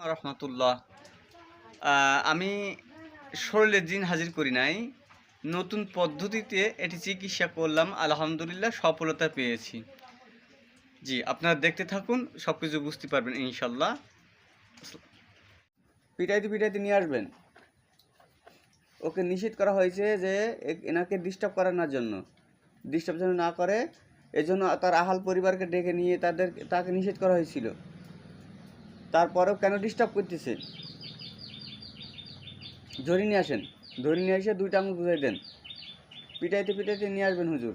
রহমতুল্লাহ। আমি শরীরের জিন হাজির করি নাই। নতুন পদ্ধতিতে এটি চিকিৎসা করলাম। আলহামদুলিল্লাহ সফলতা পেয়েছি। জি, আপনারা দেখতে থাকুন সব কিছু বুঝতে পারবেন ইনশাল্লাহ পিটাইতে পিটাইতে নিয়ে আসবেন। ওকে নিষেধ করা হয়েছে যে এনাকে ডিস্টার্ব করানোর জন্য। ডিস্টার্ব যেন না করে, এজন্য তার আহাল পরিবারকে ডেকে নিয়ে তাদের তাকে নিষেধ করা হয়েছিল। তারপরেও কেন ডিস্টার্ব করতেছে? ধরে নিয়ে আসেন, ধরে নিয়ে এসে দুইটা আঙুল বুঝাই দেন। পিটাইতে পিটাইতে নিয়ে আসবেন হুজুর।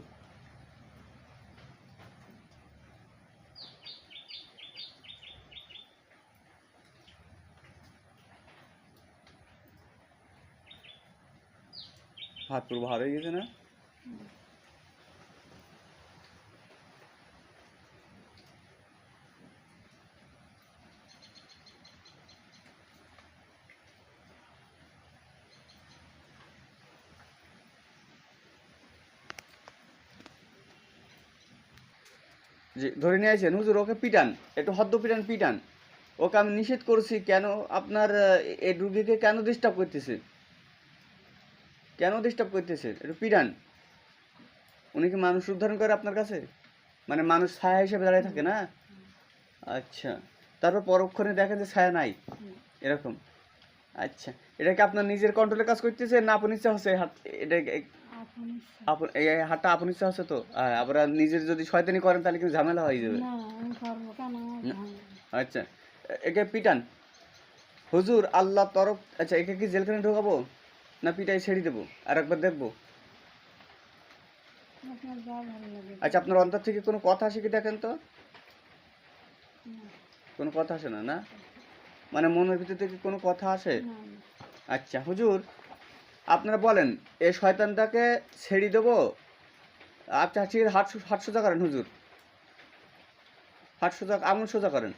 হাত পুরো ভার হয়ে গেছে না? জি ধরে নিয়ে আসেন, হুজুর, ওকে পিটান, একটু হদ্দ পিটান পিটান। ওকে আমি নিষেধ করছি, কেন আপনার এই রুগীকে কেন ডিস্টার্ব করতেছে? কেন ডিস্টার্ব করতেছে? একটু পিটান। উনি কি মানুষ উদ্ধারণ করে আপনার কাছে? মানে মানুষ ছায়া হিসেবে দাঁড়িয়ে থাকে না? আচ্ছা। তারপর পরক্ষণে দেখেন যে ছায়া নাই। এরকম। আচ্ছা। এটা কি আপনার নিজের কন্ট্রোলে কাজ করতেছে, না আপনি ইচ্ছা হচ্ছে হাত, এটা এই আপন ইচ্ছা তো? আহ, আবার নিজের যদি শয়তানি করেন তাহলে কিন্তু ঝামেলা হয়ে যাবে। আচ্ছা। পিটান। হুজুর আল্লাহ তরফ আচ্ছা একে কি জেলখানে ঢোকাবো? না পিটাই ছেড়ে দেবো? আর একবার দেখব? আচ্ছা আপনার অন্তর থেকে কোনো কথা আসে কি দেখেন তো। কোনো কথা আসে না না? মানে মনের ভিতর থেকে কোনো কথা আসে। আচ্ছা হুজুর আপনারা বলেন এই শয়তানটাকে ছেড়ে দেবো? আচ্ছা ঠিক আছে হাট সোজা করেন হুজুর। হাট সোজা আঙুল সোজা করেন।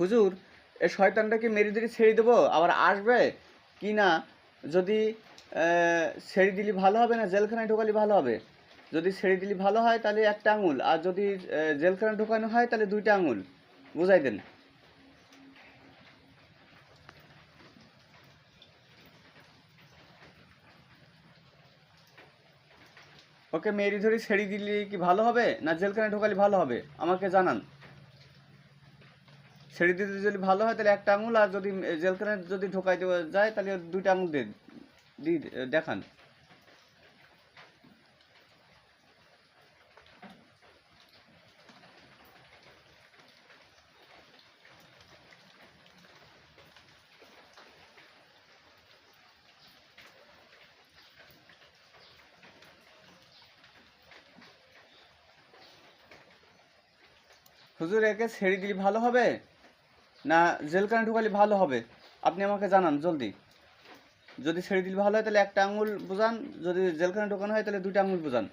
হুজুর, এ শয়তানটাকে মেরে দিলে ছেড়ে দেবো? আবার আসবে? কি না? যদি ছেড়ে দিলে ভালো হবে না? জেলখানায় ঢোকালে ভালো হবে। যদি ছেড়ে দিলে ভালো হয়, তাহলে একটা আঙুল। আর যদি জেলখানায় ঢোকানো হয়, তাহলে দুইটা আঙুল। বুঝাই দেন ওকে মেরি ধরি ছেড়ে দিলে কি ভালো হবে? না জেলখানে ঢোকালে ভালো হবে? আমাকে জানান। ছেড়ে দিতে যদি ভালো হয়, তাহলে একটা আঙুল, আর যদি জেলখানে যদি ঢোকাই দেওয়া যায়, তাহলে দুইটা আঙুল দিয়ে দেখান। হুজুর, একে ছেড়ে দিলে ভালো হবে? না, জেলখানায় ঢুকালে ভালো হবে? আপনি আমাকে জানান, জলদি। যদি ছেড়ে দিলে ভালো হয়, তাহলে একটা আঙুল বোঝান যদি জেলখানায় ঢোকানো হয়, তাহলে দুইটা আঙুল বোঝান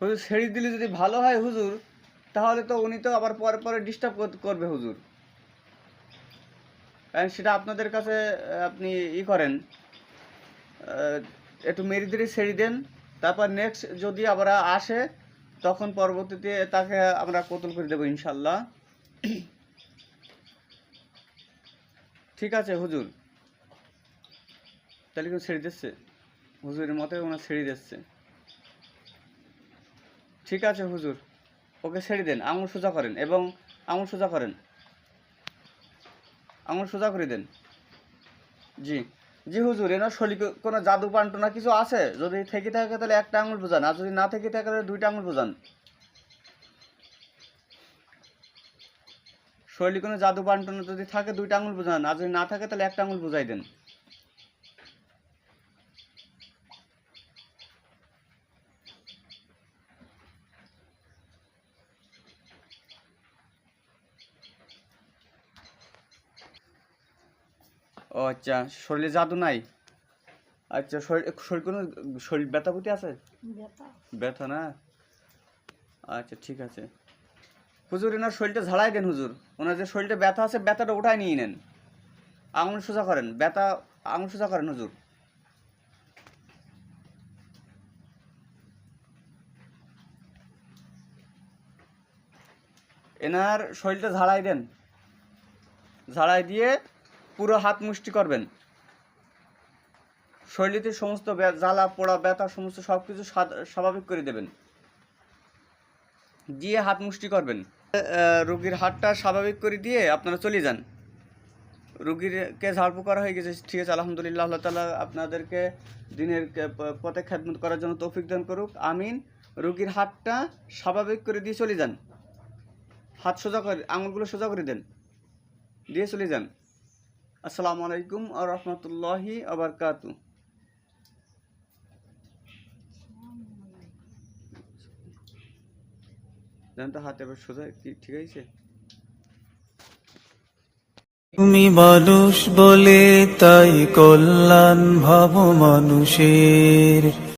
হুজুর, ছেড়ে দিলে যদি ভালো হয়, হুজুর তাহলে তো উনি তো আবার পরে পরে ডিস্টার্ব করবে হুজুর। কারণ সেটা আপনাদের কাছে আপনি ই করেন একটু মেরি ধরে ছেড়ে দেন, তারপর নেক্সট যদি আবার আসে, তখন পরবর্তীতে তাকে আমরা কতল করে দেবো ইনশাল্লাহ। ঠিক আছে হুজুর। তাহলে কেউ ছেড়ে দিচ্ছে? হুজুরের মতে ওনার ছেড়ে দিচ্ছে। ঠিক আছে হুজুর। ওকে ছেড়ে দেন, আঙুল সোজা করেন এবং আঙুল সোজা করেন। আঙুল সোজা করে দেন। জি। জি হুজুর, এনার শরীরে কোনো জাদু পান্টনা কিছু আছে? যদি থেকে থাকে তাহলে একটা আঙুল বোঝান, আর যদি না থেকে থাকে তাহলে দুইটা আঙুল বোঝান। শরীরে কোনো জাদু পান্টনা যদি থাকে, দুইটা আঙুল বোঝান, আর যদি না থাকে তাহলে একটা আঙুল বোঝাই দেন। ও আচ্ছা শরীরে জাদু নাই? আচ্ছা শরীর শরীর কোনো শরীর ব্যথা বুতি আছে? ব্যথা। ব্যথা না? আচ্ছা ঠিক আছে। হুজুর এনার শরীরটা ঝাড়াই দেন হুজুর। ওনার যে শরীরটা ব্যথা আছে ব্যথাটা উঠায় নিয়ে নেন। আঙুল সোজা করেন। ব্যথা আঙুল সোজা করেন হুজুর। এনার শরীরটা ঝাড়াই দেন। ঝাড়াই দিয়ে পুরো হাত মুষ্টি করবেন। শরীরেতে সমস্ত জ্বালা, পোড়া, ব্যথা, সমস্ত সব কিছু স্বাভাবিক করে দেবেন। দিয়ে হাত মুষ্টি করবেন। রুগীর হাতটা স্বাভাবিক করে দিয়ে আপনারা চলে যান। রুগীরকে ঝাড়ফু করা হয়ে গেছে। ঠিক আছে, আলহামদুলিল্লাহ, আল্লাহ তালা আপনাদেরকে দিনের পথে খ্যাতমত করার জন্য তৌফিক দান করুক। আমিন। রুগীর হাতটা স্বাভাবিক করে দিয়ে চলে যান। হাত সোজা করে আঙুলগুলো সোজা করে দেন। দিয়ে চলে যান। আসসালামু আলাইকুম আ রহমতুল্লাহি আবরকাতু জানতো হাতে এবার সোজা ঠিক আছে? তুমি মানুষ বলে তাই কল্যাণ ভাব মানুষের।